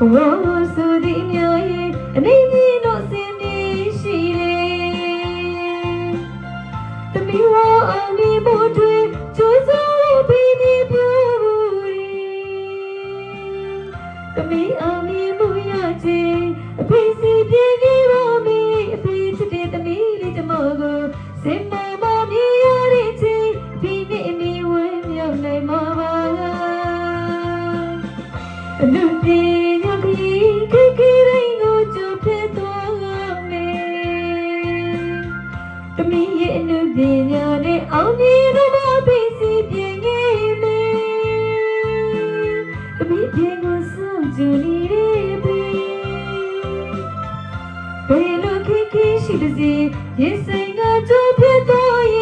ဝေါ်စုဒီမြေရဲ့အနေနဲ့တော့စင်နေရှိတယ်။တမီးဝအောင်ဒီဘုတ်တွေကျိုးစားရပြီးနေပြူ။တမီးအောင်မြင်မှုရခြင်းအဖေစီပြင်းကြီးပါမေအဖေချစ်တဲ့တမီးလေးတမကိုစင်မမမြင်ရတဲ့ချင်းဒီနေ့အမီဝဲမြောက်နိုင်မှာပါအလူပြေ မီးရဲ့အလူပြေညာနဲ့အောင်မြင်တော့ပြည့်စီပြင်းခဲ့မယ်တမီးပြေကိုစောင့်ကြည့်နေရပြီဘယ်လိုခေခေရှိတဲ့စီရင်စိန်ကကြဖြစ်သွား